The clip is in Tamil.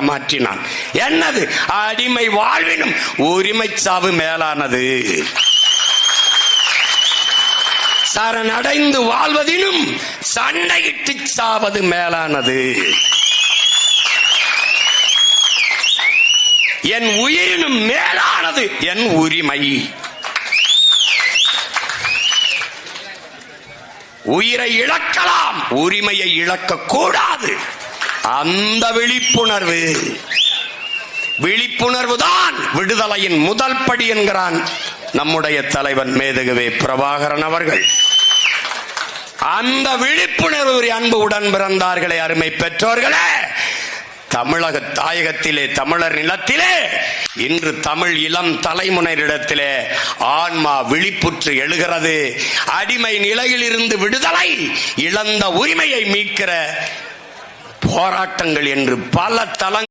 மாற்றினான். என்னது? அடிமை வாழ்வினும் உரிமை சாவு மேலானது. சரணடைந்து வாழ்வதினும் சண்டையிட்டு சாவது மேலானது. என் உயிரினும் மேலானது என் உரிமை. உயிரை இழக்கலாம் உரிமையை இழக்க கூடாது. அந்த விழிப்புணர்வு. விழிப்புணர்வு தான் விடுதலையின் முதல் படி என்கிறான் நம்முடைய தலைவன் மேதகுவே பிரபாகரன் அவர்கள். அந்த விழிப்புணர்வு அன்பு உடன் பிறந்தார்களே அருமை பெற்றோர்களே. தமிழக தாயகத்திலே தமிழர் நிலத்திலே இன்று தமிழ் இளம் தலைமுறையிடத்திலே ஆன்மா விழிப்புற்று எழுகிறது. அடிமை நிலையில் இருந்து விடுதலை இழந்த உரிமையை மீட்கிற போராட்டங்கள் என்று பல தளங்கள்